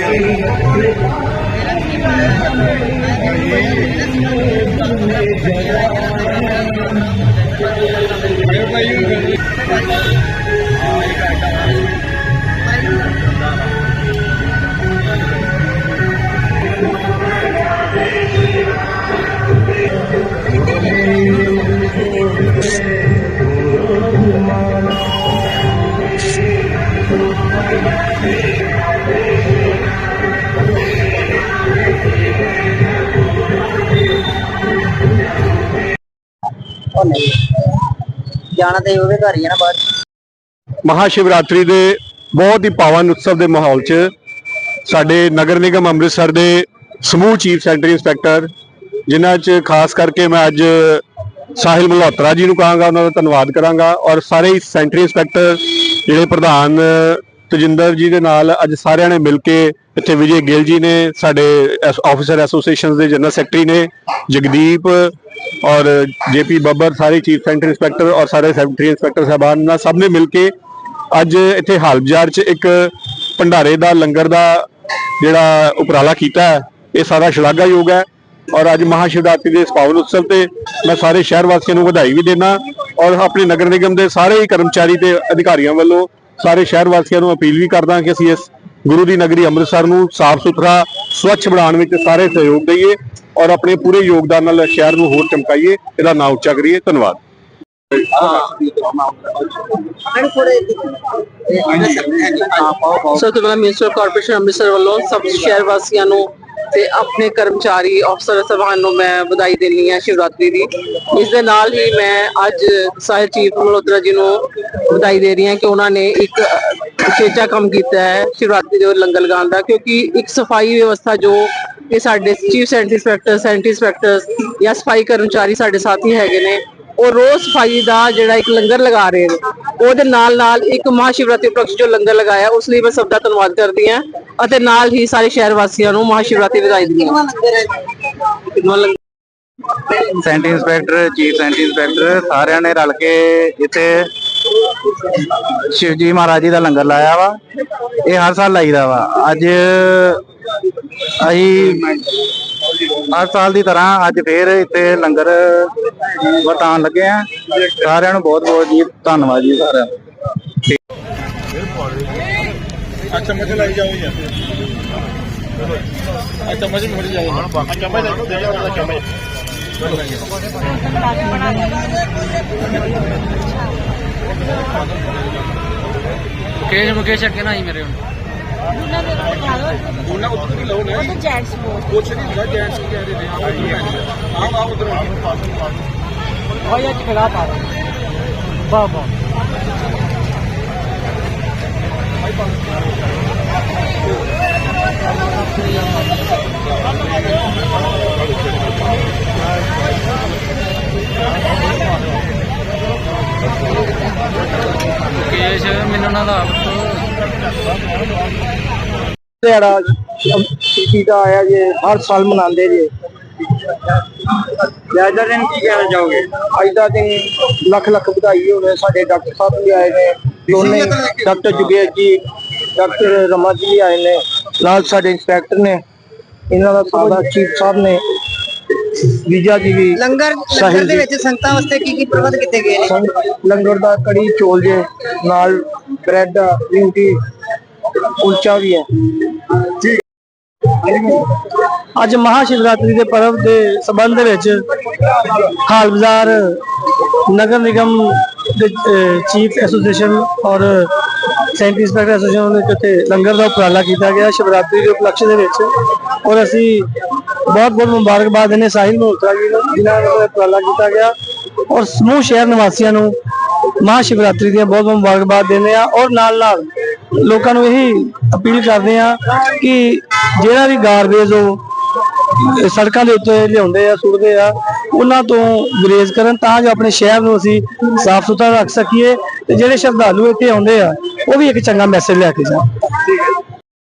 ਉਹ ਨਹੀਂ ਜਾਣਾ ਤੇ ਉਹਦੇ ਘਰ ਹੀ ਆ ਨਾ ਬਾਅਦ 'ਚ। ਮਹਾਸ਼ਿਵਰਾਤਰੀ ਦੇ ਬਹੁਤ ਹੀ ਪਾਵਨ ਉਤਸਵ ਦੇ ਮਾਹੌਲ 'ਚ ਸਾਡੇ ਨਗਰ ਨਿਗਮ ਅੰਮ੍ਰਿਤਸਰ ਦੇ ਸਮੂਹ ਚੀਫ ਸੈਕਟਰੀ ਇੰਸਪੈਕਟਰ, ਜਿਨ੍ਹਾਂ 'ਚ ਖਾਸ ਕਰਕੇ ਮੈਂ ਅੱਜ ਸਾਹਿਲ ਮਲਹੋਤਰਾ ਜੀ ਨੂੰ ਕਹਾਂਗਾ, ਉਹਨਾਂ ਦਾ ਧੰਨਵਾਦ ਕਰਾਂਗਾ ਔਰ ਸਾਰੇ ਹੀ ਸੈਂਟਰੀ ਇੰਸਪੈਕਟਰ, ਜਿਹੜੇ ਪ੍ਰਧਾਨ ਤਜਿੰਦਰ ਜੀ ਦੇ ਨਾਲ ਅੱਜ ਸਾਰਿਆਂ ਨੇ ਮਿਲ ਕੇ ਇੱਥੇ ਵਿਜੇ ਗਿੱਲ ਜੀ ਨੇ, ਸਾਡੇ ਆਫੀਸਰ ਐਸੋਸੀਏਸ਼ਨ ਦੇ ਜਨਰਲ ਸੈਕਟਰੀ ਨੇ, ਜਗਦੀਪ ਔਰ ਜੇਪੀ ਬੱਬਰ, ਸਾਰੇ ਚੀਫ ਸੈਂਟਰ ਇੰਸਪੈਕਟਰ ਔਰ ਸਾਰੇ ਸੈਕਟਰੀ ਇੰਸਪੈਕਟਰ ਸਾਹਿਬਾਨ ਨਾਲ ਸਭ ਨੇ ਮਿਲ ਕੇ ਅੱਜ ਇੱਥੇ ਹਾਲ ਬਾਜ਼ਾਰ 'ਚ ਇੱਕ ਭੰਡਾਰੇ ਦਾ, ਲੰਗਰ ਦਾ ਜਿਹੜਾ ਉਪਰਾਲਾ ਕੀਤਾ ਹੈ, ਇਹ ਸਾਰਾ ਸ਼ਲਾਘਾਯੋਗ ਹੈ ਔਰ ਅੱਜ ਮਹਾਸ਼ਿਵਰਾਤਰੀ ਦੇ ਇਸ ਪਾਵਨ ਉਤਸਵ ਤੇ ਮੈਂ ਸਾਰੇ ਸ਼ਹਿਰ ਵਾਸੀਆਂ ਨੂੰ ਵਧਾਈ ਵੀ ਦੇਣਾ ਔਰ ਆਪਣੇ ਨਗਰ ਨਿਗਮ ਦੇ ਸਾਰੇ ਹੀ ਕਰਮਚਾਰੀ ਤੇ ਅਧਿਕਾਰੀਆਂ ਵੱਲੋਂ ਸਾਰੇ ਸ਼ਹਿਰ ਵਾਸੀਆਂ ਨੂੰ ਅਪੀਲ ਵੀ ਕਰਦਾ ਕਿ ਅਸੀਂ ਇਸ ਗੁਰੂ ਦੀ ਨਗਰੀ ਅੰਮ੍ਰਿਤਸਰ ਨੂੰ ਸਾਫ਼ ਸੁਥਰਾ, ਸਵੱਛ ਬਣਾਉਣ ਵਿੱਚ ਸਾਰੇ ਸਹਿਯੋਗ ਦਈਏ ਔਰ ਆਪਣੇ ਪੂਰੇ ਯੋਗਦਾਨ ਨਾਲ ਸ਼ਹਿਰ ਨੂੰ ਹੋਰ ਚਮਕਾਈਏ। ਇਹਦਾ ਨਾਂ ਉੱਚਾ ਕਰੀਏ, ਧੰਨਵਾਦ। ਸਭ ਤੋਂ ਪਹਿਲਾਂ ਕਾਰਪੋਰੇਸ਼ਨ ਅੰਮ੍ਰਿਤਸਰ ਵੱਲੋਂ ਸਭ ਸ਼ਹਿਰ ਵਾਸੀਆਂ ਨੂੰ ਤੇ ਆਪਣੇ ਕਰਮਚਾਰੀ ਅਫਸਰ ਸਭਾਨ ਨੂੰ ਮੈਂ ਵਧਾਈ ਦਿੰਦੀ ਹਾਂ ਸ਼ਿਵਰਾਤਰੀ ਦੀ। ਇਸ ਦੇ ਨਾਲ ਹੀ ਮੈਂ ਅੱਜ ਸਾਹਿਬ ਚੀਫ ਮਲਹੋਤਰਾ ਜੀ ਨੂੰ ਵਧਾਈ ਦੇ ਰਹੀ ਹਾਂ ਕਿ ਉਹਨਾਂ ਨੇ ਇੱਕ ਉਚੇਚਾ ਕੰਮ ਕੀਤਾ ਹੈ ਸ਼ਿਵਰਾਤਰੀ ਦੇ ਲੰਗਰ ਲਗਾਉਣ ਦਾ, ਕਿਉਂਕਿ ਇੱਕ ਸਫ਼ਾਈ ਵਿਵਸਥਾ ਜੋ ਇਹ ਸਾਡੇ chief sanitary inspector sanitary inspector ਜਾਂ ਸਫ਼ਾਈ ਕਰਮਚਾਰੀ ਸਾਡੇ ਸਾਥੀ ਹੈਗੇ ਨੇ, ਉਹ ਰੋਜ਼ ਸਫ਼ਾਈ ਦਾ ਜਿਹੜਾ ਇੱਕ ਲੰਗਰ ਲਗਾ ਰਹੇ ਨੇ। ਉਹਦੇ ਨਾਲ ਨਾਲ ਇੱਕ ਮਹਾਸ਼ਿਵਰਾਤਰੀ ਉਪਲਕਸ਼ ਜੋ ਲੰਗਰ ਲਗਾਇਆ, ਉਸ ਲਈ ਮੈਂ ਸਭ ਦਾ ਧੰਨਵਾਦ ਕਰਦੀ ਹਾਂ ਅਤੇ ਨਾਲ ਹੀ ਸਾਰੇ ਸ਼ਹਿਰ ਵਾਸੀਆਂ ਨੂੰ ਮਹਾਸ਼ਿਵਰਾਤਰੀ ਵਧਾਈ ਦਿੰਦੀ ਹਾਂ। ਕਿੰਨਾ ਇੰਸਪੈਕਟਰ, ਚੀਫ ਸੈਂਟੀ ਇੰਸਪੈਕਟਰ ਸਾਰਿਆਂ ਨੇ ਰਲ ਕੇ ਇੱਥੇ ਸ਼ਿਵਜੀ ਮਹਾਰਾਜ ਜੀ ਦਾ ਲੰਗਰ ਲਾਇਆ ਵਾ। ਇਹ ਹਰ ਸਾਲ ਲਾਈਦਾ ਵਾ। ਅੱਜ ਅਸੀਂ ਹਰ ਸਾਲ ਦੀ ਤਰ੍ਹਾਂ ਅੱਜ ਫੇਰ ਇੱਥੇ ਲੰਗਰ ਵਰਤਾਨ ਲੱਗੇ ਆ। ਸਾਰਿਆਂ ਨੂੰ ਬਹੁਤ ਬਹੁਤ ਜੀ ਧੰਨਵਾਦ ਜੀ ਸਾਰਿਆਂ ਦਾ। ਅੱਛਾ ਮੱਝ ਲਾਈ ਜਾਓ ਜੀ। ਅੱਛਾ ਮੱਝ ਮੋੜ ਜਾਓ। ਅੱਛਾ ਮੱਝ ਦੇ ਜਾਓ ਅੱਛਾ ਮੱਝ ਮੁਕੇਸ਼ ਮੁਕੇਸ਼ ਅੱਗੇ ਨਾ ਹੀ ਮੇਰੇ ਹੁਣ। ਉਹਨਾਂ ਉੱਧਰ ਵੀ ਲਓ ਨਾ ਜੈਂਟਸ ਬੋਲ ਕੁਛ ਨਹੀਂ ਹੁੰਦਾ ਜੈਂਟਸ ਕੀ ਕਹਿ ਰਹੇ ਨੇ? ਆਹ ਆਹ ਉਧਰ ਹੋਇਆ ਕਿ ਖੜਾ ਪਾ ਬਾਬਾ ਮੁਕੇਸ਼ ਮੈਨੂੰ ਨਾ ਦਾ। ਦਿਹਾੜਾ ਸੀਪੀ ਦਾ ਆਇਆ ਜੇ ਹਰ ਸਾਲ ਮਨਾਉਂਦੇ ਜੇ। ਅੱਜ ਦਾ ਦਿਨ ਕੀ ਕਹਿਣਾ ਚਾਹੋਗੇ? ਅੱਜ ਦਾ ਦਿਨ ਲੱਖ ਲੱਖ ਵਧਾਈ ਹੋਵੇ ਸਾਡੇ ਡਾਕਟਰ ਸਾਹਿਬ ਵੀ ਆਏ ਨੇ ਦੋਨੇ ਡਾਕਟਰ ਜੁਗੇਸ਼ ਜੀ ਡਾਕਟਰ ਰਮਾ ਜੀ ਵੀ ਆਏ ਨੇ ਨਾਲ ਸਾਡੇ ਇੰਸਪੈਕਟਰ ਨੇ ਇਹਨਾਂ ਦਾ ਸਾਡਾ ਚੀਫ ਸਾਹਿਬ ਨੇ। ਵਿਜਾ ਜੀ ਵੀ ਲੰਗਰ ਸਾਹਿਲ ਲੰਗਰ ਦੇ ਜੀ। ਵਿੱਚ ਸੰਗਤਾਂ ਵਾਸਤੇ ਕੀ ਕੀ ਪ੍ਰਬੰਧ ਕੀਤੇ ਗਏ ਨੇ? ਸੰਗ- ਲੰਗਰ ਦਾ ਕੜੀ ਚੋਲ ਜੇ ਨਾਲ ਬ੍ਰੈਡ ਰਿੰਟੀ ਕੁਲਚਾ ਵੀ ਹੈ। ਅੱਜ ਮਹਾਸ਼ਿਵਰਾਤਰੀ ਦੇ ਪਰਵ ਦੇ ਸੰਬੰਧ ਦੇ ਵਿੱਚ ਹਾਲ ਬਾਜ਼ਾਰ ਨਗਰ ਨਿਗਮ ਦੇ ਚੀਫ ਐਸੋਸੀਏਸ਼ਨ ਔਰ ਸੈਂਟਰੀ ਇੰਸਪੈਕਟਰ ਐਸੋਸੀਏਸ਼ਨ ਨੇ ਜਿੱਥੇ ਲੰਗਰ ਦਾ ਉਪਰਾਲਾ ਕੀਤਾ ਗਿਆ ਸ਼ਿਵਰਾਤਰੀ ਦੇ ਉਪਲਕਸ਼ ਦੇ ਵਿੱਚ। ਔਰ ਅਸੀਂ ਬਹੁਤ ਬਹੁਤ ਮੁਬਾਰਕਬਾਦ ਦਿੰਦੇ ਸਾਹਿਲ ਮੋਹਤਰਾ ਜੀ ਨੂੰ, ਜਿਨ੍ਹਾਂ ਨੇ ਉਪਰਾਲਾ ਕੀਤਾ ਗਿਆ। ਔਰ ਸਮੂਹ ਸ਼ਹਿਰ ਨਿਵਾਸੀਆਂ ਨੂੰ ਮਹਾਸ਼ਿਵਰਾਤਰੀ ਦੀਆਂ ਬਹੁਤ ਬਹੁਤ ਮੁਬਾਰਕਬਾਦ ਦਿੰਦੇ ਆ ਔਰ ਨਾਲ ਨਾਲ ਲੋਕਾਂ ਨੂੰ ਇਹੀ ਅਪੀਲ ਕਰਦੇ ਆ ਕਿ ਜਿਹੜਾ ਵੀ ਗਾਰਬੇਜ ਉਹ ਸੜਕਾਂ ਦੇ ਉੱਤੇ ਲਿਆਉਂਦੇ ਆ, ਸੁੱਟਦੇ ਆ, ਉਹਨਾਂ ਤੋਂ ਗੁਰੇਜ਼ ਕਰਨ ਤਾਂ ਜੋ ਆਪਣੇ ਸ਼ਹਿਰ ਨੂੰ ਅਸੀਂ ਸਾਫ਼ ਸੁਥਰਾ ਰੱਖ ਸਕੀਏ ਤੇ ਜਿਹੜੇ ਸ਼ਰਧਾਲੂ ਇੱਥੇ ਆਉਂਦੇ ਆ, ਉਹ ਵੀ ਇੱਕ ਚੰਗਾ ਮੈਸੇਜ ਲੈ ਕੇ ਜਾਣ।